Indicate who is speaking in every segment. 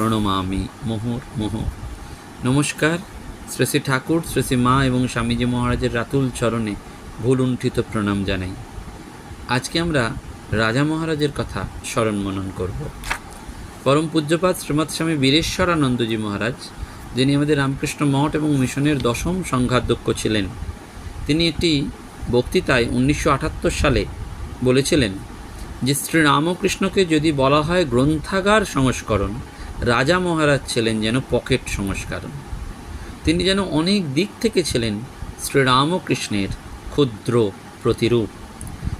Speaker 1: প্রণমামি, মোহর, মোহ। নমস্কার, শ্রী শ্রী ঠাকুর, শ্রী শ্রী মা এবং স্বামীজি মহারাজের রাতুল চরণে ভুল ভুলুণ্ঠিত প্রণাম জানাই। আজকে আমরা রাজা মহারাজের কথা স্মরণ মনন করব। পরম পূজ্যপাত শ্রীমৎ স্বামী বীরেশ্বরানন্দজি মহারাজ, যিনি আমাদের রামকৃষ্ণ মঠ এবং মিশনের দশম সংঘাধ্যক্ষ ছিলেন, তিনি একটি বক্তৃতায় উনিশশো আটাত্তর সালে বলেছিলেন যে, শ্রীরামকৃষ্ণকে যদি বলা হয় গ্রন্থাগার সংস্করণ রাজা মহারাজ ছিলেন যেন পকেট সংস্করণ তিনি যেন অনেক দিক থেকে ছিলেন শ্রীরামকৃষ্ণের ক্ষুদ্র প্রতিরূপ।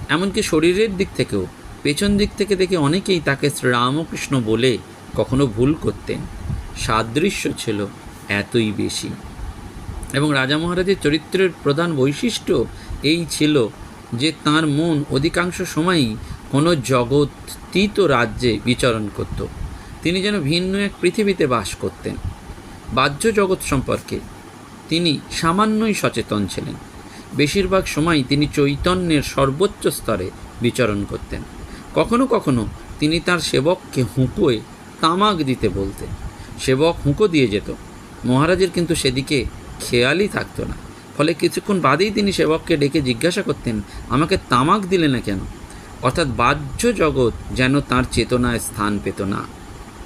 Speaker 1: এমনকি শরীরের দিক থেকেও, পেছন দিক থেকে দেখে অনেকেই তাকে শ্রীরামকৃষ্ণ বলে কখনো ভুল করতেন। সাদৃশ্য ছিল এতই বেশি। এবং রাজা মহারাজের চরিত্রের প্রধান বৈশিষ্ট্য এই ছিল যে তার মন অধিকাংশ সময়ই কোনো জগৎতীত রাজ্যে বিচরণ করত। তিনি যেন ভিন্ন এক পৃথিবীতে বাস করতেন। বাহ্য জগৎ সম্পর্কে তিনি সামান্যই সচেতন ছিলেন। বেশিরভাগ সময় তিনি চৈতন্যের সর্বোচ্চ স্তরে বিচরণ করতেন। কখনো কখনো তিনি তার সেবককে হুঁকোয় তামাক দিতে বলতেন। সেবক হুঁকো দিয়ে যেত। মহারাজের কিন্তু সেদিকে খেয়ালই থাকতো না। ফলে কিছুক্ষণ বাদেই তিনি সেবককে ডেকে জিজ্ঞাসা করতেন, আমাকে তামাক দিলে না কেন? অর্থাৎ বাহ্য জগৎ যেন তার চেতনায় স্থান পেত না।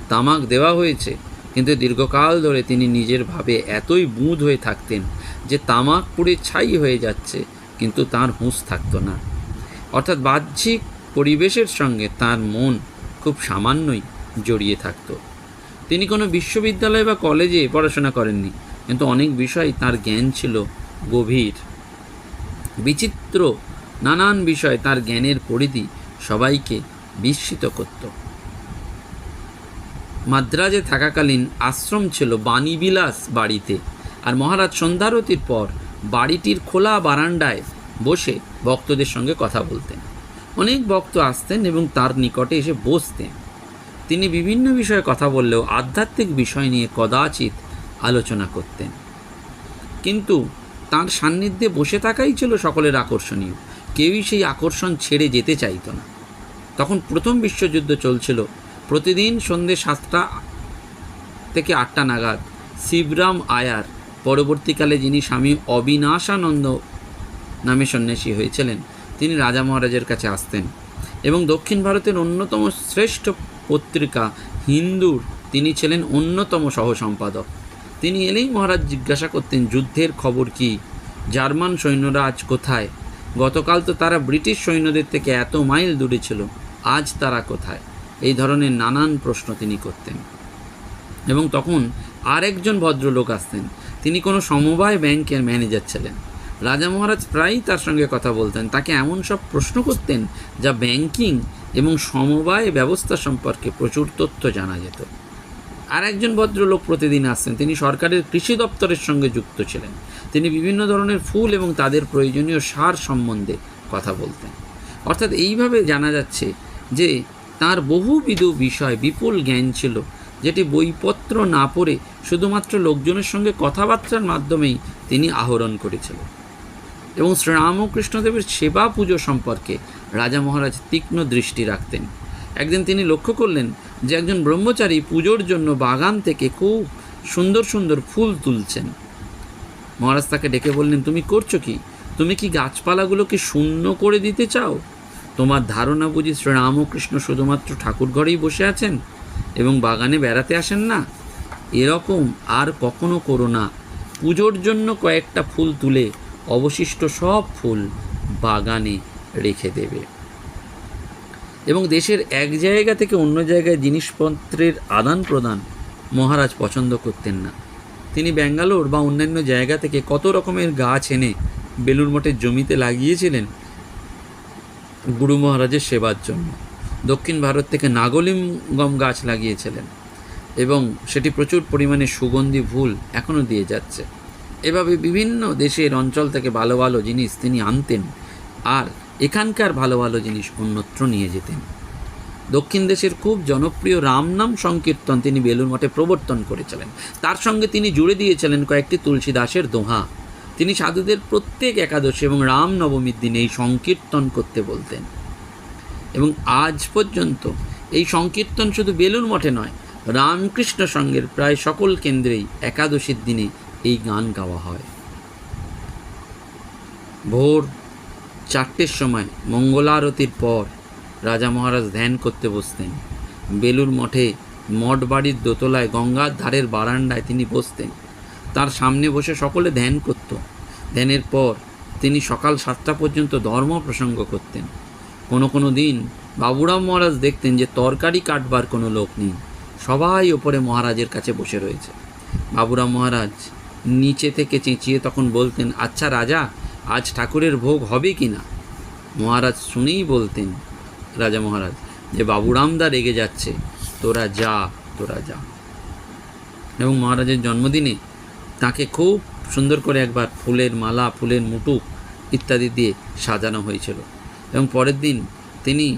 Speaker 1: তামাক দেওয়া হয়েছে। কিন্তু দীর্ঘকাল ধরে তিনি নিজের ভাবে এতই বুঁদ হয়ে থাকতেন যে তামাক পুড়ে ছাই হয়ে যাচ্ছে, কিন্তু তার হুঁশ থাকতো না। অর্থাৎ বাহ্যিক পরিবেশের সঙ্গে তার মন খুব সামান্যই জড়িয়ে থাকত। তিনি কোনো বিশ্ববিদ্যালয় বা কলেজে পড়াশোনা করেননি, কিন্তু অনেক বিষয় তার জ্ঞান ছিল গভীর। বিচিত্র নানান বিষয় তার জ্ঞানের পরিধি সবাইকে বিস্মিত করত। মাদ্রাজে থাকাকালীন আশ্রম ছিল বাণীবিলাস বাড়িতে। আর মহারাজ সন্ধ্যারতির পর বাড়িটির খোলা বারান্দায় বসে ভক্তদের সঙ্গে কথা বলতেন। অনেক ভক্ত আসতেন এবং তার নিকটে এসে বসতেন। তিনি বিভিন্ন বিষয়ে কথা বললেও আধ্যাত্মিক বিষয় নিয়ে কদাচিৎ আলোচনা করতেন। কিন্তু তার সান্নিধ্যে বসে থাকাই ছিল সকলের আকর্ষণীয়। কেউই সেই আকর্ষণ ছেড়ে যেতে চাইতো না। তখন প্রথম বিশ্বযুদ্ধ চলছিল প্রতিদিন সন্ধে সাতটা থেকে আটটা নাগাদ শিবরাম আয়ার পরবর্তীকালে যিনি স্বামী অবিনাশানন্দ নামে সন্ন্যাসী হয়েছিলেন, তিনি রাজা মহারাজের কাছে আসতেন এবং দক্ষিণ ভারতের অন্যতম শ্রেষ্ঠ পত্রিকা হিন্দুর তিনি ছিলেন অন্যতম সহ সম্পাদক তিনি এলেই মহারাজ জিজ্ঞাসা করতেন, যুদ্ধের খবর কি? জার্মান সৈন্যরা আজ কোথায়? গতকাল তো তারা ব্রিটিশ সৈন্যদের থেকে এত মাইল দূরে ছিল, আজ তারা কোথায়? এই ধরনের নানান প্রশ্ন তিনি করতেন। এবং তখন আরেকজন ভদ্রলোক আসতেন। তিনি কোনো সমবায় ব্যাংকের ম্যানেজার ছিলেন। রাজা মহারাজ প্রায়ই তার সঙ্গে কথা বলতেন। তাকে এমন সব প্রশ্ন করতেন যা ব্যাংকিং এবং সমবায় ব্যবস্থা সম্পর্কে প্রচুর তথ্য জানা যেত। আর একজন ভদ্রলোক প্রতিদিন আসতেন। তিনি সরকারের কৃষি দপ্তরের সঙ্গে যুক্ত ছিলেন। তিনি বিভিন্ন ধরনের ফুল এবং তাদের প্রয়োজনীয় সার সম্বন্ধে কথা বলতেন। অর্থাৎ এইভাবে জানা যাচ্ছে যে তার বহুবিধ বিষয়, বিপুল জ্ঞান ছিল, যেটি বইপত্র না পড়ে শুধুমাত্র লোকজনের সঙ্গে কথাবার্তার মাধ্যমেই তিনি আহরণ করেছিলেন। এবং শ্রীরামকৃষ্ণদেবের সেবা পুজো সম্পর্কে রাজা মহারাজ তীক্ষ্ণ দৃষ্টি রাখতেন। একদিন তিনি লক্ষ্য করলেন যে একজন ব্রহ্মচারী পুজোর জন্য বাগান থেকে খুব সুন্দর সুন্দর ফুল তুলছেন। মহারাজ তাকে ডেকে বললেন, তুমি করছ কি? তুমি কি গাছপালাগুলোকে শূন্য করে দিতে চাও? তোমার ধারণা বুঝি শ্রীরামকৃষ্ণ শুধুমাত্র ঠাকুর ঘরেই বসে আছেন এবং বাগানে বেড়াতে আসেন না? এরকম আর কখনো করো না। পুজোর জন্য কয়েকটা ফুল তুলে, অবশিষ্ট সব ফুল বাগানে রেখে দেবে। এবং দেশের এক জায়গা থেকে অন্য জায়গায় জিনিসপত্রের আদান প্রদান মহারাজ পছন্দ করতেন না। তিনি ব্যাঙ্গালোর বা অন্যান্য জায়গা থেকে কত রকমের গাছ এনে বেলুর মঠের জমিতে লাগিয়েছিলেন গুরু মহারাজের সেবার জন্য। দক্ষিণ ভারত থেকে নাগলিঙ্গম গাছ লাগিয়েছিলেন এবং সেটি প্রচুর পরিমাণে সুগন্ধি ফুল এখনও দিয়ে যাচ্ছে। এভাবে বিভিন্ন দেশের অঞ্চল থেকে ভালো ভালো জিনিস তিনি আনতেন আর এখানকার ভালো ভালো জিনিস অন্যত্র নিয়ে যেতেন। দক্ষিণ দেশের খুব জনপ্রিয় রামনাম সংকীর্তন তিনি বেলুর মঠে প্রবর্তন করেছিলেন। তার সঙ্গে তিনি জুড়ে দিয়েছিলেন কয়েকটি তুলসী দাসের দোহা। তিনি সাধুদের প্রত্যেক একাদশী এবং রাম নবমীর দিনে এই সংকীর্তন করতে বলতেন। এবং আজ পর্যন্ত এই সংকীর্তন শুধু বেলুর মঠে নয়, রামকৃষ্ণ সঙ্গের প্রায় সকল কেন্দ্রেই একাদশীর দিনে এই গান গাওয়া হয়। ভোর চারটের সময় মঙ্গলারতির পর রাজা মহারাজ ধ্যান করতে বসতেন। বেলুর মঠে মঠ বাড়ির দোতলায় গঙ্গার ধারের বারান্দায় তিনি বসতেন। তার সামনে বসে সকলে ধ্যান করত। ধ্যানের পর তিনি সকাল সাতটা পর্যন্ত ধর্ম প্রসঙ্গ করতেন। কোনো কোনো দিন বাবুরাম মহারাজ দেখতেন যে তরকারি কাটবার কোনো লোক নেই। সবাই ওপরে মহারাজের কাছে বসে রয়েছে। বাবুরাম মহারাজ নিচে থেকে চেঁচিয়ে তখন বলতেন আচ্ছা রাজা, আজ ঠাকুরের ভোগ হবে কি না মহারাজ শুনেই বলতেন, রাজা মহারাজ, যে বাবুরামদা রেগে যাচ্ছে, তোরা যা তোরা যা। এবং মহারাজের জন্মদিনে তাকে খুব সুন্দর করে একবার ফুলের মালা, ফুলের মুটুক ইত্যাদি দিয়ে সাজানো হয়েছিল। এবং পরের দিন তিনি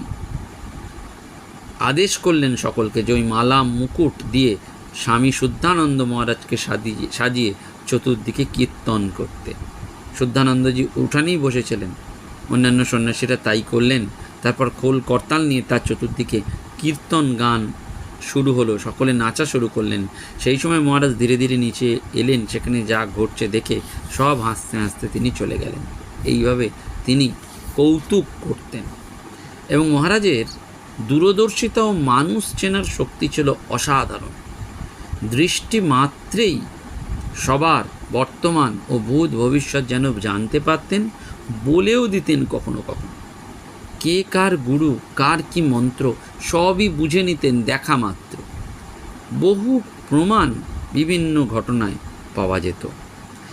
Speaker 1: আদেশ করলেন সকলকে যে ওই মালা, মুকুট দিয়ে স্বামী শুদ্ধানন্দ মহারাজকে সাজিয়ে সাজিয়ে চতুর্দিকে কীর্তন করতে। শুদ্ধানন্দজি উঠানেই বসেছিলেন। অন্যান্য সন্ন্যাসীরা তাই করলেন। তারপর খোল করতাল নিয়ে তার চতুর্দিকে কীর্তন গান শুরু হলো, সকলে নাচা শুরু করলেন। সেই সময় মহারাজ ধীরে ধীরে নিচে এলেন, সেখানে যা ঘটছে দেখে সব হাসতে হাসতে তিনি চলে গেলেন। এইভাবে তিনি কৌতুক করতেন। এবং মহারাজের দূরদর্শিতা ও মানুষ চেনার শক্তি ছিল অসাধারণ। দৃষ্টি মাত্রেই সবার বর্তমান ও ভূত ভবিষ্যৎ যেন জানতে পারতেন, বলেও দিতেন কখনো কখনো। কে কার গুরু, কার কি মন্ত্র সবই বুঝে নিতেন দেখা মাত্র। বহু প্রমাণ বিভিন্ন ঘটনায় পাওয়া যেত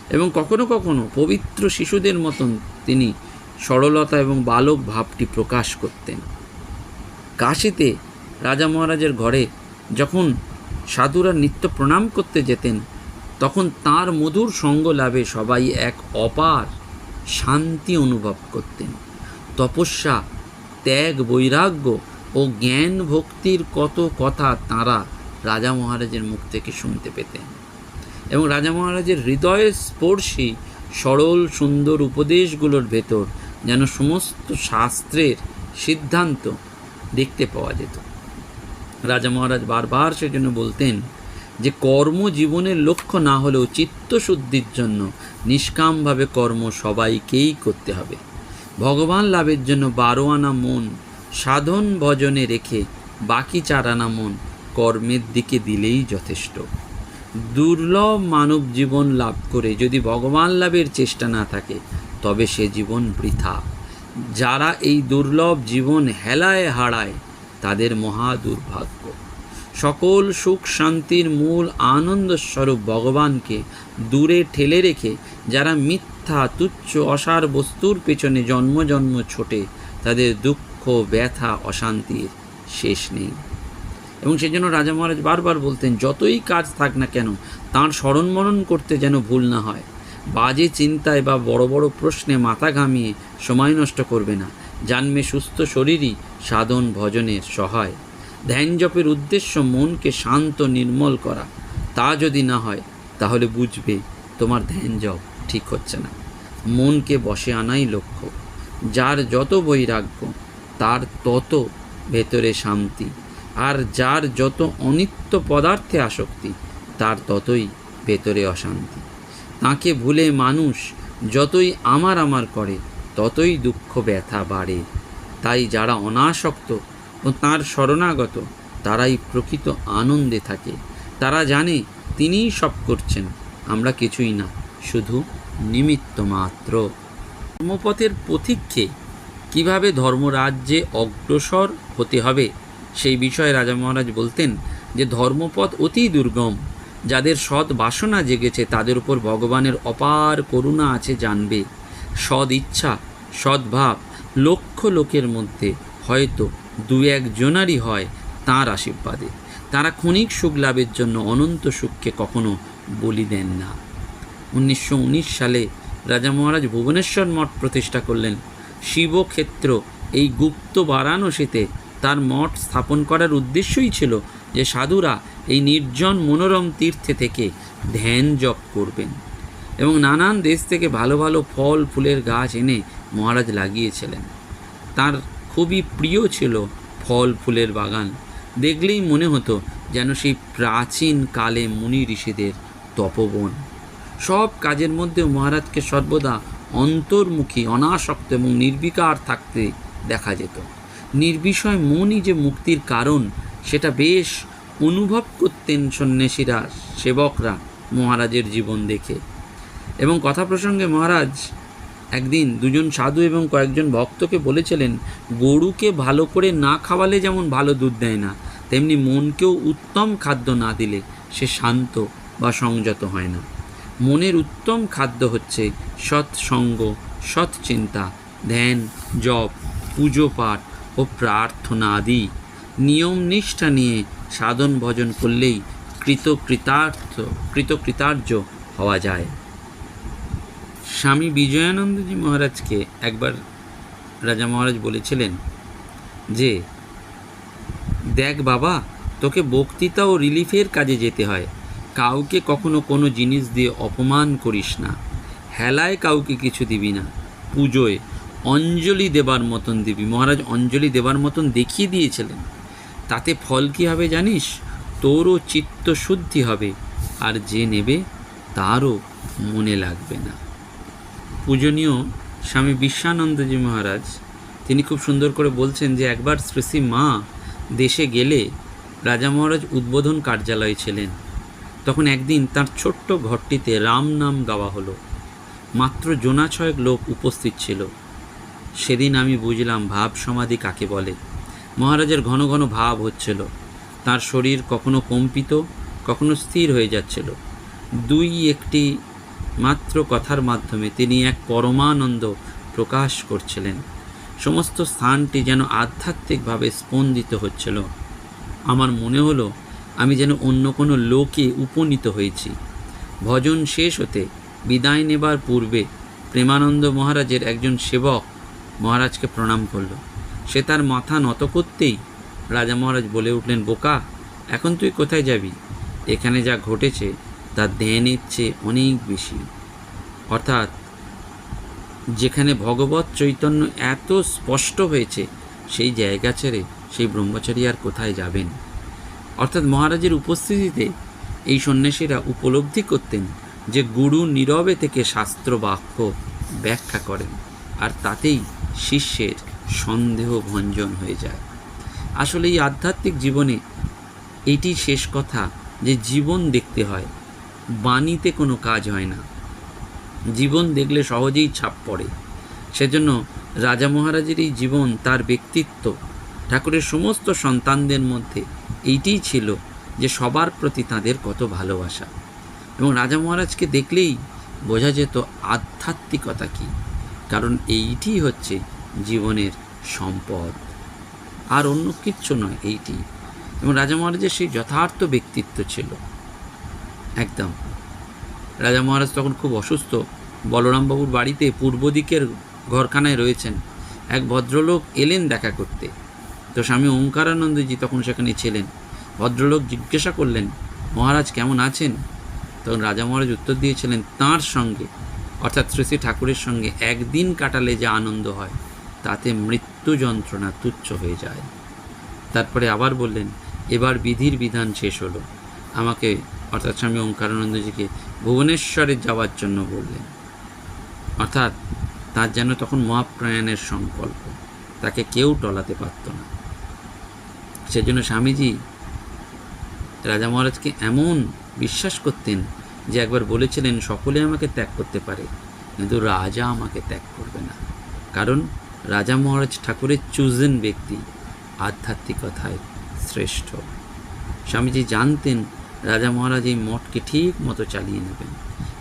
Speaker 1: এবং কখনো কখনো পবিত্র শিশুদের মতন তিনি সরলতা এবং বালক ভাবটি প্রকাশ করতেন। কাশিতে রাজা মহারাজের ঘরে যখন সাধুরা নিত্য প্রণাম করতে যেতেন, তখন তার মধুর সঙ্গ লাভে সবাই এক অপার শান্তি অনুভব করতেন। তপস্যা, ত্যাগ, বৈরাগ্য ও জ্ঞান ভক্তির কত কথা তাঁরা রাজা মহারাজের মুখ থেকে শুনতে পেতেন। এবং রাজা মহারাজের হৃদয়ের স্পর্শী সরল সুন্দর উপদেশগুলোর ভেতর যেন সমস্ত শাস্ত্রের সিদ্ধান্ত দেখতে পাওয়া যেত। রাজা মহারাজ বারবার সেজন্য বলতেন যে, কর্ম জীবনের লক্ষ্য না হলেও চিত্তশুদ্ধির জন্য নিষ্কামভাবে কর্ম সবাইকেই করতে হবে। ভগবান লাভের জন্য বারো আনা মন সাধন ভজনে রেখে বাকি চার আনা মন কর্মের দিকে দিলেই যথেষ্ট। দুর্লভ মানব জীবন লাভ করে যদি ভগবান লাভের চেষ্টা না থাকে, তবে সে জীবন বৃথা। যারা এই দুর্লভ জীবন হেলায় হারায়, তাদের মহা দুর্ভাগ্য। সকল সুখ শান্তির মূল আনন্দস্বরূপ ভগবানকে দূরে ঠেলে রেখে যারা মিথ্যা, তুচ্ছ, অসার বস্তুর পেছনে জন্ম জন্ম ছোটে, তাদের দুঃখ ব্যথা, অশান্তির শেষ নেই। এবং সেজন্য রাজা মহারাজ বারবার বলতেন, যতই কাজ থাক না কেন, তাঁর স্মরণ মরণ করতে যেন ভুল না হয়। বাজে চিন্তায় বা বড় বড় প্রশ্নে মাথা ঘামিয়ে সময় নষ্ট করবে না। জানবে সুস্থ শরীরই সাধন ভজনের সহায়। ধ্যান জপের উদ্দেশ্য মনকে শান্ত, নির্মল করা। তা যদি না হয়, তাহলে বুঝবে তোমার ধ্যান জপ ঠিক হচ্ছে না। মনকে বসে আনাই লক্ষ্য। যার যত বৈরাগ্য তার তত ভেতরে শান্তি। আর যার যত অনিত্য পদার্থে আসক্তি, তার ততই ভেতরে অশান্তি। তাকে ভুলে মানুষ যতই আমার আমার করে, ততই দুঃখ ব্যথা বাড়ে। তাই যারা অনাসক্ত ও তাঁর শরণাগত, তারাই প্রকৃত আনন্দে থাকে। তারা জানে তিনিই সব করছেন, আমরা কিছুই না, শুধু নিমিত্ত মাত্র। ধর্মপথের পথিককে কীভাবে ধর্মরাজ্যে অগ্রসর হতে হবে? সেই বিষয়ে রাজা মহারাজ বলতেন যে, ধর্মপথ অতি দুর্গম। যাদের সৎ বাসনা জেগেছে, তাদের উপর ভগবানের অপার করুণা আছে জানবে। সদ ইচ্ছা সদ্ভাব লক্ষ লোকের মধ্যে হয়তো দু একজনারই হয় তাঁর আশীর্বাদে। তারা ক্ষণিক সুখ লাভের জন্য অনন্ত সুখকে কখনো বলি দেন না। উনিশশো উনিশ সালে রাজা মহারাজ ভুবনেশ্বর মঠ প্রতিষ্ঠা করলেন। শিবক্ষেত্র, এই গুপ্ত বারাণসীতে তার মঠ স্থাপন করার উদ্দেশ্যই ছিল যে সাধুরা এই নির্জন মনোরম তীর্থে থেকে ধ্যান জপ করবেন এবং নানান দেশ থেকে ভালো ভালো ফল, ফুলের গাছ এনে মহারাজ লাগিয়েছিলেন। তার খুবই প্রিয় ছিল ফল, ফুলের বাগান। দেখলেই মনে হতো যেন সেই প্রাচীন কালে মুনি ঋষিদের তপবন। সব কাজের মধ্যে মহারাজকে সর্বদা অন্তর্মুখী, অনাসক্ত এবং নির্বিকার থাকতে দেখা যেত। নির্বিষয় মনই যে মুক্তির কারণ, সেটা বেশ অনুভব করতেন সন্ন্যাসীরা, সেবকরা মহারাজের জীবন দেখে। এবং কথা প্রসঙ্গে মহারাজ একদিন দুজন সাধু এবং কয়েকজন ভক্তকে বলেছিলেন, গরুকে ভালো করে না খাওয়ালে যেমন ভালো দুধ দেয় না, তেমনি মনকেও উত্তম খাদ্য না দিলে সে শান্ত বা সংযত হয় না। মনের উত্তম খাদ্য হচ্ছে সৎসঙ্গ সৎ চিন্তা ধ্যান, জপ পুজো পাঠ ও প্রার্থনা আদি। নিয়ম নিষ্ঠা নিয়ে সাধন ভজন করলেই কৃতকৃতার্থ, কৃতকৃতার্য হওয়া যায়। স্বামী বিজয়ানন্দজি মহারাজকে একবার রাজা মহারাজ বলেছিলেন যে, দেখ বাবা, তোকে বক্তৃতা ও রিলিফের কাজে যেতে হয়। কাউকে কখনো কোনো জিনিস দিয়ে অপমান করিস না। হেলায় কাউকে কিছু দিবি না। পুজোয় অঞ্জলি দেবার মতন দিবি। মহারাজ অঞ্জলি দেবার মতন দেখিয়ে দিয়েছিলেন। তাতে ফল কী হবে জানিস? তোরও চিত্ত শুদ্ধি হবে, আর যে নেবে তারও মনে লাগবে না। পূজনীয় স্বামী বিশ্বানন্দজি মহারাজ, তিনি খুব সুন্দর করে বলছেন যে একবার শ্রী মা দেশে গেলে রাজা মহারাজ উদ্বোধন কার্যালয়ে ছিলেন। তখন একদিন তার ছোট্ট ঘরটিতে রাম নাম গাওয়া হলো। মাত্র জোনা ছয়েক লোক উপস্থিত ছিল। সেদিন আমি বুঝলাম ভাব সমাধি কাকে বলে। মহারাজের ঘন ঘন ভাব হচ্ছিল। তার শরীর কখনো কম্পিত, কখনো স্থির হয়ে যাচ্ছিল। দুই একটি মাত্র কথার মাধ্যমে তিনি এক পরমানন্দ প্রকাশ করছিলেন। সমস্ত স্থানটি যেন আধ্যাত্মিকভাবে স্পন্দিত হচ্ছিল। আমার মনে হলো আমি যেন অন্য কোনো লোকে উপনীত হয়েছি। ভজন শেষ হতে বিদায় নেবার পূর্বে প্রেমানন্দ মহারাজের একজন সেবক মহারাজকে প্রণাম করল। সে তার মাথা নত করতেই রাজা মহারাজ বলে উঠলেন, বোকা, এখন তুই কোথায় যাবি? এখানে যা ঘটেছে, তা ধ্যানের চেয়ে অনেক বেশি। অর্থাৎ যেখানে ভগবত চৈতন্য এত স্পষ্ট হয়েছে, সেই জায়গা ছেড়ে সেই ব্রহ্মচারী আর কোথায় যাবেন? অর্থাৎ মহারাজের উপস্থিতিতে এই সন্ন্যাসীরা উপলব্ধি করতেন যে গুরু নীরবে থেকে শাস্ত্র বাক্য ব্যাখ্যা করেন আর তাতেই শিষ্যের সন্দেহ ভঞ্জন হয়ে যায়। আসলে এই আধ্যাত্মিক জীবনে এটি শেষ কথা যে জীবন দেখতে হয়, বাণীতে কোনো কাজ হয় না। জীবন দেখলে সহজেই ছাপ পড়ে। সেজন্য রাজা মহারাজের এই জীবন তার ব্যক্তিত্ব ঠাকুরের সমস্ত সন্তানদের মধ্যে এইটিই ছিল যে সবার প্রতি তাদের কত ভালোবাসা। এবং রাজা মহারাজকে দেখলেই বোঝা যেত আধ্যাত্মিকতা কী, কারণ এইটি হচ্ছে জীবনের সম্পদ। আর অন্য কিচ্ছু নয় এইটি। এবং রাজা মহারাজের সেই যথার্থ ব্যক্তিত্ব ছিল। একদম। রাজা মহারাজ তখন খুব অসুস্থ। বলরামবাবুর বাড়িতে পূর্ব দিকের ঘরখানায় রয়েছেন। এক ভদ্রলোক এলেন দেখা করতে। তো স্বামী ওঙ্কারানন্দজি তখন সেখানে ছিলেন। ভদ্রলোক জিজ্ঞাসা করলেন, মহারাজ কেমন আছেন? তখন রাজা মহারাজ উত্তর দিয়েছিলেন, তাঁর সঙ্গে, অর্থাৎ শ্রী শ্রী ঠাকুরের সঙ্গে একদিন কাটালে যে আনন্দ হয়, তাতে মৃত্যু যন্ত্রণা তুচ্ছ হয়ে যায়। তারপরে আবার বললেন, এবার বিধির বিধান শেষ হলো। আমাকে, অর্থাৎ স্বামী ওঙ্কারানন্দজিকে ভুবনেশ্বরে যাওয়ার জন্য বললেন। অর্থাৎ তার যেন তখন মহাপ্রয়াণের সংকল্প, তাকে কেউ টলাতে পারত না। সেজন্য স্বামীজি রাজা মহারাজকে এমন বিশ্বাস করতেন যে একবার বলেছিলেন, সকলে আমাকে ত্যাগ করতে পারে, কিন্তু রাজা আমাকে ত্যাগ করবে না। কারণ রাজা মহারাজ ঠাকুরের চুজেন ব্যক্তি, আধ্যাত্মিকতায় শ্রেষ্ঠ। স্বামীজি জানতেন রাজা মহারাজ এই মঠকে ঠিক মতো চালিয়ে নেবেন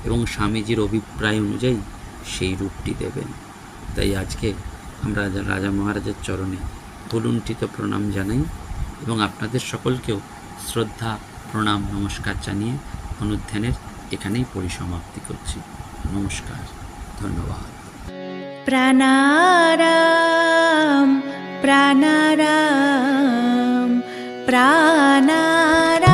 Speaker 1: এবং স্বামীজির অভিপ্রায় অনুযায়ী সেই রূপটি দেবেন। তাই আজকে আমরা রাজা মহারাজের চরণে ভুলুণ্ঠিত প্রণাম জানাই। এবং আপনাদের সকলকেও শ্রদ্ধা, প্রণাম, নমস্কার জানিয়ে অনুধ্যানের এখানেই পরিসমাপ্তি করছি। নমস্কার, ধন্যবাদ।
Speaker 2: প্রাণারাম প্রাণারাম প্রাণারাম।